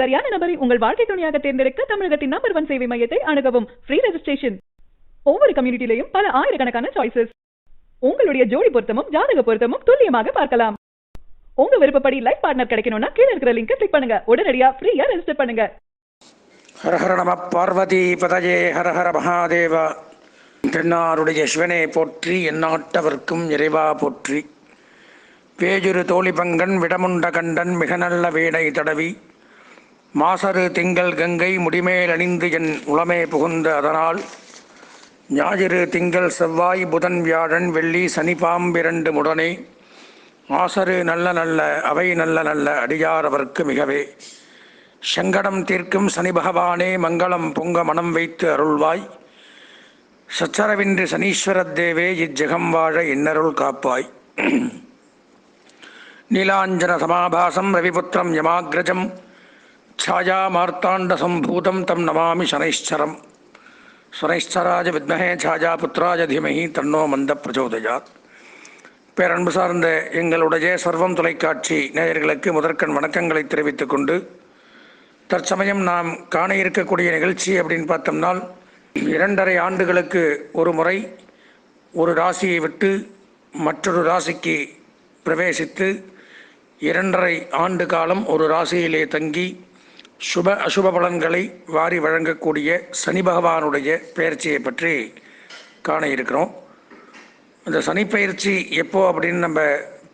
சரியான நபரை உங்கள் வாழ்க்கை துணையாக தேர்ந்தெடுக்க தமிழகத்தின் நம்பர் ஒன் சேவை மையத்தை அணுகவும். ஃப்ரீ ரெஜிஸ்ட்ரேஷன் ஒவ்வொரு கம்யூனிட்டிலையும் பல ஆயிரக்கணக்கான சாய்ஸஸ் உங்களுடைய ஜோடி பொருத்தமும் ஜாதக பொருத்தமும் துல்லியமாக பார்க்கலாம். உங்க விருப்பப்படி லைஃப் பார்ட்னர் கிடைக்கணும்னா கீழே இருக்கிற லிங்கை கிளிக் பண்ணுங்க. உடனடியா ஃப்ரீயா ரெஜிஸ்டர் பண்ணுங்க. ஹர ஹர நம பார்வதி பதஜே ஹர ஹர மகாதேவா. தென்னாருடைய சிவனே போற்றி எந்நாட்டவர்க்கும் இறைவா போற்றி. பேஜுரு தோழி பங்கன் விடமுண்ட கண்டன் மிக நல்ல வேடை தடவி. மாசரு திங்கள் கங்கை முடிமேல் அணிந்து என் உளமே புகுந்த அதனால் ஞாயிறு திங்கள் செவ்வாய் புதன் வியாழன் வெள்ளி சனி பாம்பிரண்டு முடனே ஆசரு நல்ல நல்ல அவை நல்ல நல்ல அடியாரவர்க்கு மிகவே. சங்கடம் தீர்க்கும் சனி பகவானே மங்களம் பொங்க மனம் வைத்து அருள்வாய். சச்சரவின்றி சனீஸ்வரத் தேவே இஜ்ஜகம் வாழ இன்னருள் காப்பாய். நீலாஞ்சன சமாபாசம் ரவிபுத்திரம் யமாகிரஜம் छायामार्ताण्डसम्भूतं तं नमामि शनैश्चरं शनैश्चराज வித்மகே छायापुत्राज धीमहि தன்னோ மந்த பிரச்சோதயாத். பேரன்பு சார்ந்த எங்களுடைய சர்வம் தொலைக்காட்சி நேயர்களுக்கு முதற்கண் வணக்கங்களை தெரிவித்துக் கொண்டு தற்சமயம் நாம் காண இருக்கக்கூடிய நிகழ்ச்சி அப்படின்னு பார்த்தோம்னால் இரண்டரை ஆண்டுகளுக்கு ஒரு முறை ஒரு ராசியை விட்டு மற்றொரு ராசிக்கு பிரவேசித்து இரண்டரை ஆண்டு காலம் ஒரு ராசியிலே தங்கி சுப அசுப பலன்களை வாரி வழங்கக்கூடிய சனி பகவானுடைய பயிற்சியை பற்றி காண இருக்கிறோம். அந்த சனி பயிற்சி எப்போ அப்படின்னு நம்ம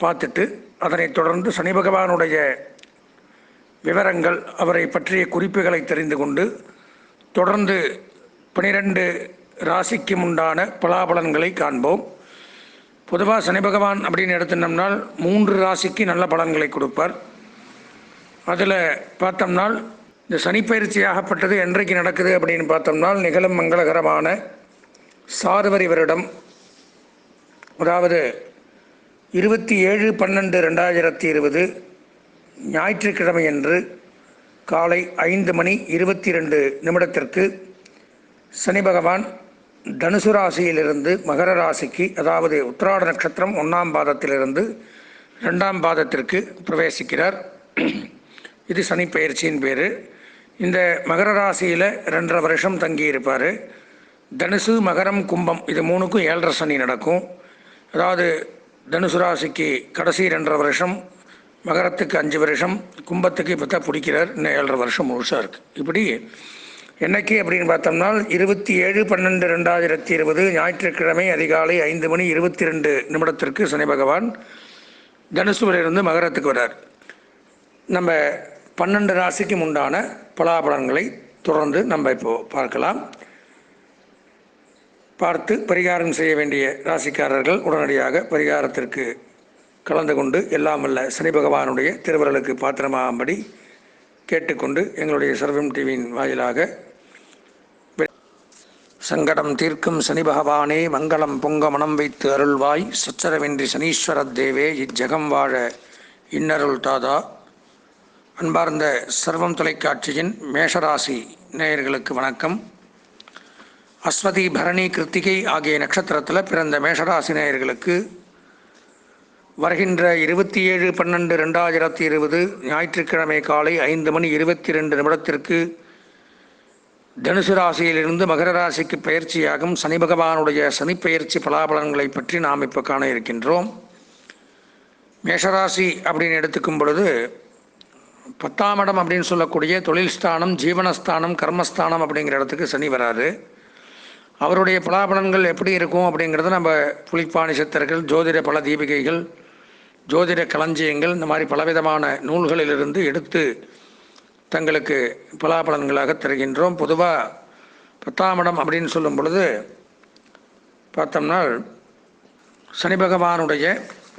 பார்த்துட்டு அதனைத் தொடர்ந்து சனி பகவானுடைய விவரங்கள் அவரை பற்றிய குறிப்புகளை தெரிந்து கொண்டு தொடர்ந்து பனிரெண்டு ராசிக்கும் உண்டான பலாபலன்களை காண்போம். பொதுவாக சனி பகவான் அப்படின்னு எடுத்துனோம்னால் மூன்று ராசிக்கு நல்ல பலன்களை கொடுப்பார். அதில் பார்த்தோம்னால் இந்த சனிப்பயிற்சி ஆகப்பட்டது என்றைக்கு நடக்குது அப்படின்னு பார்த்தோம்னால் நிகழும் மங்களகரமான சாதுவரி வருடம் அதாவது இருபத்தி ஏழு பன்னெண்டு ரெண்டாயிரத்தி இருபது ஞாயிற்றுக்கிழமையன்று காலை ஐந்து மணி இருபத்தி ரெண்டு நிமிடத்திற்கு சனி பகவான் தனுசு ராசியிலிருந்து மகர ராசிக்கு அதாவது உத்திராட நட்சத்திரம் ஒன்றாம் பாதத்திலிருந்து ரெண்டாம் பாதத்திற்கு பிரவேசிக்கிறார். இது சனி பயிற்சியின் பேர். இந்த மகர ராசியில் ரெண்டரை வருஷம் தங்கியிருப்பார். தனுசு மகரம் கும்பம் இது மூணுக்கும் ஏழரை சனி நடக்கும். அதாவது தனுசு ராசிக்கு கடைசி ரெண்டரை வருஷம் மகரத்துக்கு அஞ்சு வருஷம் கும்பத்துக்கு இப்போ தான் பிடிக்கிறார். இன்னும் ஏழரை வருஷம் முழுசாக இருக்குது இப்படி என்னைக்கு அப்படின்னு பார்த்தோம்னா இருபத்தி ஏழு பன்னெண்டு ரெண்டாயிரத்தி இருபது ஞாயிற்றுக்கிழமை அதிகாலை ஐந்து மணி இருபத்தி ரெண்டு நிமிடத்திற்கு சனி பகவான் தனுசுவிலிருந்து மகரத்துக்கு வரார் நம்ம பன்னெண்டு ராசிக்கும் உண்டான பலாபலன்களை தொடர்ந்து நம்ம இப்போ பார்க்கலாம். பார்த்து பரிகாரம் செய்ய வேண்டிய ராசிக்காரர்கள் உடனடியாக பரிகாரத்திற்கு கலந்து கொண்டு எல்லாம் அல்ல சனி பகவானுடைய திருவருளுக்கு பாத்திரமாகும்படி கேட்டுக்கொண்டு எங்களுடைய சர்வம் டிவியின் வாயிலாக சங்கடம் தீர்க்கும் சனி பகவானே மங்களம் பொங்க மனம் வைத்து அருள்வாய். சச்சரவின்றி சனீஸ்வரத் தேவே இச்சகம் வாழ இன்னருள் தாதா. அன்பார்ந்த சர்வம் தொலைக்காட்சியின் மேஷராசி நேயர்களுக்கு வணக்கம். அஸ்வதி பரணி கிருத்திகை ஆகிய நட்சத்திரத்தில் பிறந்த மேஷராசி நேயர்களுக்கு வருகின்ற இருபத்தி ஏழு பன்னெண்டு ரெண்டாயிரத்தி இருபது ஞாயிற்றுக்கிழமை காலை ஐந்து மணி இருபத்தி ரெண்டு நிமிடத்திற்கு தனுசு ராசியிலிருந்து மகர ராசிக்கு பயிற்சியாகும் சனி பகவானுடைய சனிப்பெயர்ச்சி பலாபலன்களை பற்றி நாம் இப்போ காண இருக்கின்றோம். மேஷராசி அப்படின்னு எடுத்துக்கும் பொழுது பத்தாம் இடம் அப்படின்னு சொல்லக்கூடிய தொழில் ஸ்தானம் ஜீவனஸ்தானம் கர்மஸ்தானம் அப்படிங்கிற இடத்துக்கு சனி வராது அவருடைய பலாபலன்கள் எப்படி இருக்கும் அப்படிங்கிறத நம்ம புலிப்பாணி சித்தர்கள் ஜோதிட பல தீபிகைகள் ஜோதிட களஞ்சியங்கள் இந்த மாதிரி பலவிதமான நூல்களிலிருந்து எடுத்து தங்களுக்கு பலாபலன்களாக தருகின்றோம். பொதுவாக பத்தாம் இடம் அப்படின்னு சொல்லும் பொழுது பார்த்தோம்னா சனி பகவானுடைய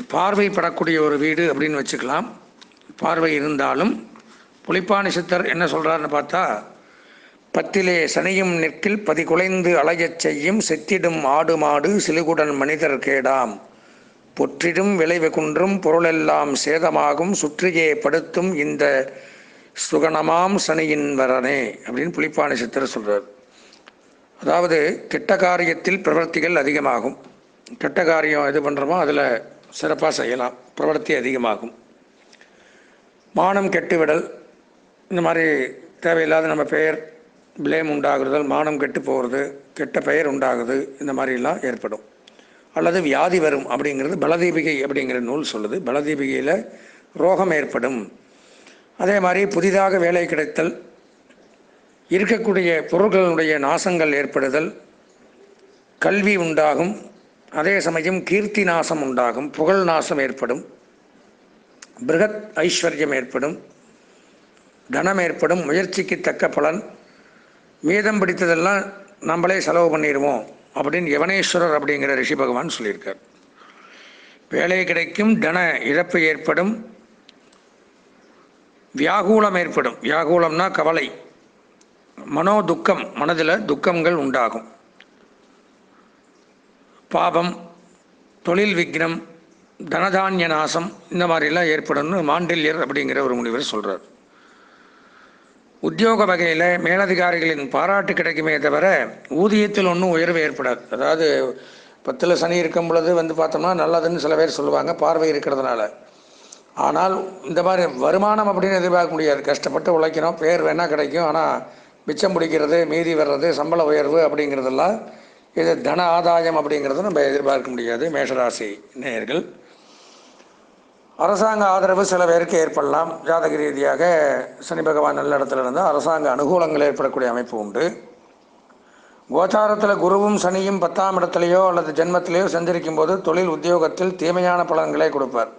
பார்வை படக்கூடிய ஒரு வீடு அப்படின்னு வச்சுக்கலாம். பார்வை இருந்தாலும் புலிப்பாணி சித்தர் என்ன சொல்கிறாருன்னு பார்த்தா பத்திலே சனியும் நிற்கில் பதிகுலைந்து அலையச் செய்யும் செத்திடும் ஆடு மாடு சிலுகுடன் மனிதர் கேடாம். பொற்றிடும் விளைவு குன்றும் பொருளெல்லாம் சேதமாகும் சுற்றியே படுத்தும் இந்த சுகணமாம் சனியின் வரனே அப்படின்னு புலிப்பாணி சித்தர் சொல்கிறார் அதாவது கெட்ட காரியத்தில் பிரவர்த்திகள் அதிகமாகும். கெட்ட காரியம் எது பண்ணுறோமோ அதில் சிறப்பாக செய்யலாம் பிரவர்த்தி அதிகமாகும். மானம் கெட்டுவிடல் இந்த மாதிரி தேவையில்லாத நம்ம பெயர் பிளேம் உண்டாகுதல் மானம் கெட்டு போகிறது கெட்ட பெயர் உண்டாகுது இந்த மாதிரிலாம் ஏற்படும். அல்லது வியாதி வரும் அப்படிங்கிறது பலதீபிகை அப்படிங்கிற நூல் சொல்லுது பலதீபிகையில் ரோகம் ஏற்படும். அதே மாதிரி புதிதாக வேலை கிடைத்தல் இருக்கக்கூடிய பொருள்களுடைய நாசங்கள் ஏற்படுதல் கல்வி உண்டாகும் அதே சமயம் கீர்த்தி நாசம் உண்டாகும் புகழ் நாசம் ஏற்படும். பிருகத் ஐஸ்வர்யம் ஏற்படும் தனம் ஏற்படும் முயற்சிக்கு தக்க பலன். மீதம் பிடித்ததெல்லாம் நம்மளே செலவு பண்ணிடுவோம் அப்படின்னு யவனேஸ்வரர் அப்படிங்கிற ரிஷி பகவான் சொல்லியிருக்கார். வேலை கிடைக்கும் தன இழப்பு ஏற்படும் வியாகுலம் ஏற்படும். வியாகூலம்னா கவலை. மனோ துக்கம் மனதில் துக்கங்கள் உண்டாகும். பாபம் தொழில் விக்னம் தனதானிய நாசம் இந்த மாதிரிலாம் ஏற்படும்னு மாண்டில்யர் அப்படிங்கிற ஒரு முனிவர் சொல்கிறார் உத்தியோக வகையில் மேலதிகாரிகளின் பாராட்டு கிடைக்குமே தவிர ஊதியத்தில் ஒன்றும் உயர்வு ஏற்படாது. அதாவது பத்தில் சனி இருக்கும் பொழுது வந்து பார்த்தோம்னா நல்லதுன்னு சில பேர் சொல்லுவாங்க பார்வை இருக்கிறதுனால. ஆனால் இந்த மாதிரி வருமானம் அப்படின்னு எதிர்பார்க்க முடியாது. கஷ்டப்பட்டு உழைக்கிறோம் பேர் வேணால் கிடைக்கும் ஆனால் மிச்சம் பிடிக்கிறது மீதி வர்றது சம்பள உயர்வு அப்படிங்கிறதெல்லாம் இது தன ஆதாயம் அப்படிங்கிறத நம்ம எதிர்பார்க்க முடியாது மேஷராசி நேயர்கள். அரசாங்க ஆதரவு சில பேருக்கு ஏற்படலாம். ஜாதக ரீதியாக சனி பகவான் நல்ல இடத்துல இருந்தால் அரசாங்க அனுகூலங்கள் ஏற்படக்கூடிய அமைப்பு உண்டு. கோச்சாரத்தில் குருவும் சனியும் பத்தாம் இடத்துலையோ அல்லது ஜென்மத்திலேயோ சஞ்சரிக்கும் போது தொழில் உத்தியோகத்தில் தீமையான பலன்களை கொடுப்பார்.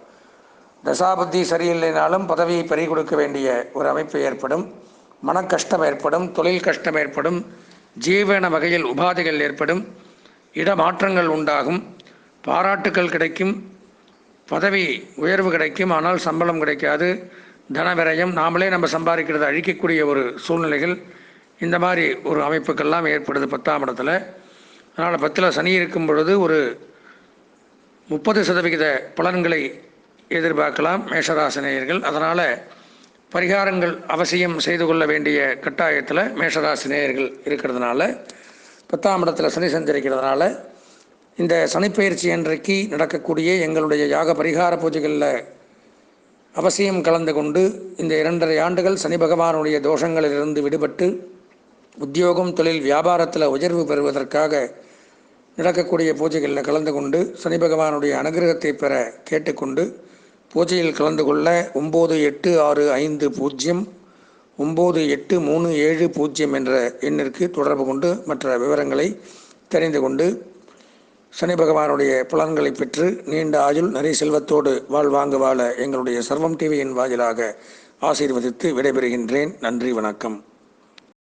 தசாபுத்தி சரியில்லைனாலும் பதவியை பறி கொடுக்க வேண்டிய ஒரு அமைப்பு ஏற்படும். மன கஷ்டம் ஏற்படும் தொழில் கஷ்டம் ஏற்படும் ஜீவன வகையில் உபாதைகள் ஏற்படும் இடமாற்றங்கள் உண்டாகும் பாராட்டுக்கள் கிடைக்கும் பதவி உயர்வு கிடைக்கும் ஆனால் சம்பளம் கிடைக்காது. தன விரயம். நாமளே நம்ம சம்பாதிக்கிறத அழிக்கக்கூடிய ஒரு சூழ்நிலைகள் இந்த மாதிரி ஒரு அமைப்புக்கெல்லாம் ஏற்படுது பத்தாம் இடத்துல. அதனால் பத்தில் சனி இருக்கும் பொழுது ஒரு முப்பது சதவிகித பலன்களை எதிர்பார்க்கலாம் மேஷராசினியர்கள். அதனால் பரிகாரங்கள் அவசியம் செய்து கொள்ள வேண்டிய கட்டாயத்தில் மேஷராசினியர்கள் இருக்கிறதுனால பத்தாம் இடத்துல சனி சஞ்சரிக்கிறதுனால இந்த சனிப்பயிற்சி அன்றைக்கு நடக்கக்கூடிய எங்களுடைய யாக பரிகார பூஜைகளில் அவசியம் கலந்து கொண்டு இந்த இரண்டரை ஆண்டுகள் சனி பகவானுடைய தோஷங்களிலிருந்து விடுபட்டு உத்தியோகம் தொழில் வியாபாரத்தில் உயர்வு பெறுவதற்காக நடக்கக்கூடிய பூஜைகளில் கலந்து கொண்டு சனி பகவானுடைய அனுகிரகத்தை பெற கேட்டுக்கொண்டு பூஜையில் கலந்து கொள்ள ஒம்பது எட்டு ஆறு ஐந்து பூஜ்ஜியம் ஒம்பது எட்டு மூணு ஏழு பூஜ்ஜியம் என்ற எண்ணிற்கு தொடர்பு கொண்டு மற்ற விவரங்களை தெரிந்து கொண்டு சனி பகவானுடைய புலன்களை பெற்று நீண்ட ஆயுள் நிறைய செல்வத்தோடு வாழ்வாங்க வாழ எங்களுடைய சர்வம் டிவியின் வாயிலாக ஆசீர்வதித்து விடைபெறுகின்றேன். நன்றி வணக்கம்.